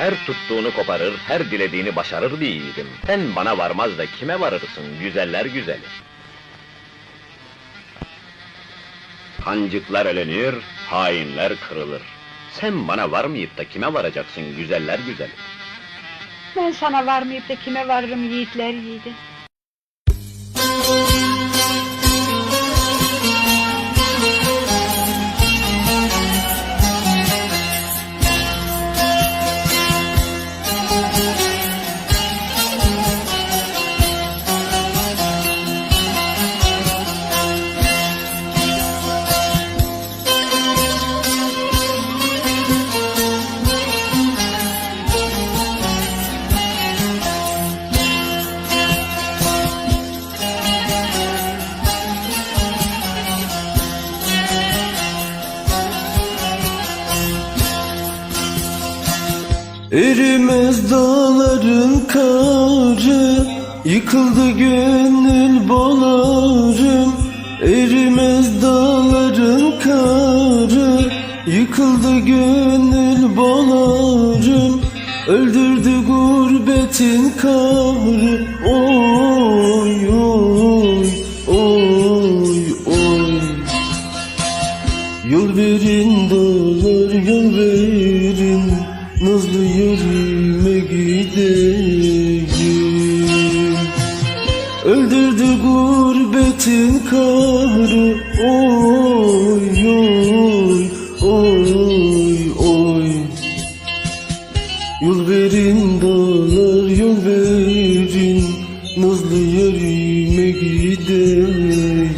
Her tuttuğunu koparır, her dilediğini başarır bir. Sen bana varmaz da kime varırsın, güzeller güzeli. Kancıklar elenir, hainler kırılır. Sen bana varmayıp da kime varacaksın, güzeller güzeli? Ben sana varmayıp da kime varırım yiğitler yiğidi. Erimez dağların karı Yıkıldı gönül bolarım Erimez dağların karı Yıkıldı gönül bolarım Öldürdü gurbetin karı Oy oy oy oy. Yol verin dağlar yol verin Nazlı yerime gideyim. Öldürdü gurbetin karı. Oy oy oy oy. Yol verin dağlar yol verin. Nazlı yerime gideyim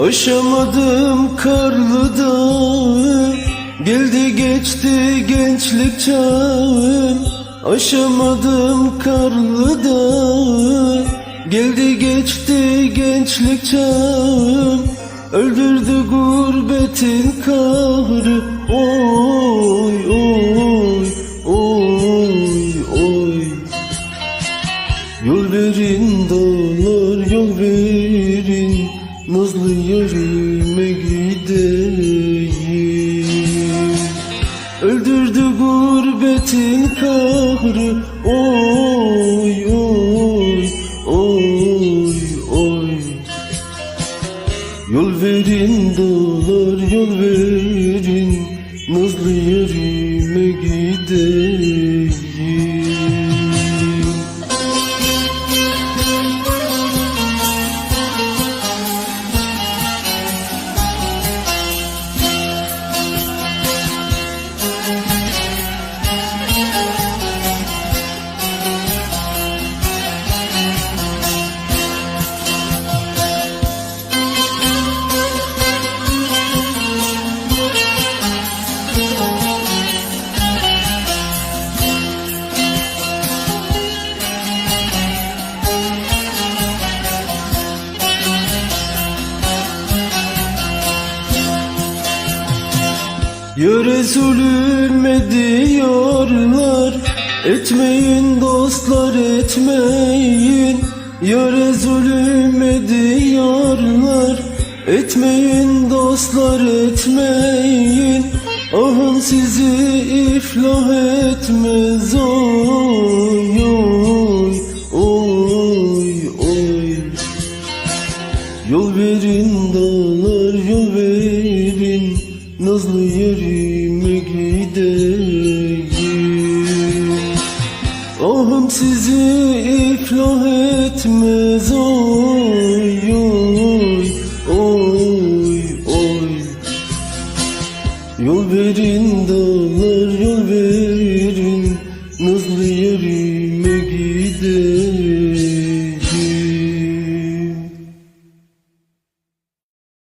Aşamadım karlı dağı Geldi geçti gençlik çağım Aşamadım karlı dağı Geldi geçti gençlik çağım Öldürdü gurbetin kahrı Oy oy oy oy. Yol verin dağlar yol verin Nazlı yerime gideyim Öldürdü gurbetin kahrı. Oy oy oy oy. Yol verin dağlar yol verin. Nazlı yerime Ya Resulüme diyorlar? Etmeyin dostlar etmeyin. Ya Resulüme diyorlar? Etmeyin dostlar etmeyin. Ahın sizi iflah etmez oy Nazlı yerime gideyim Ahım sizi iflah etmez o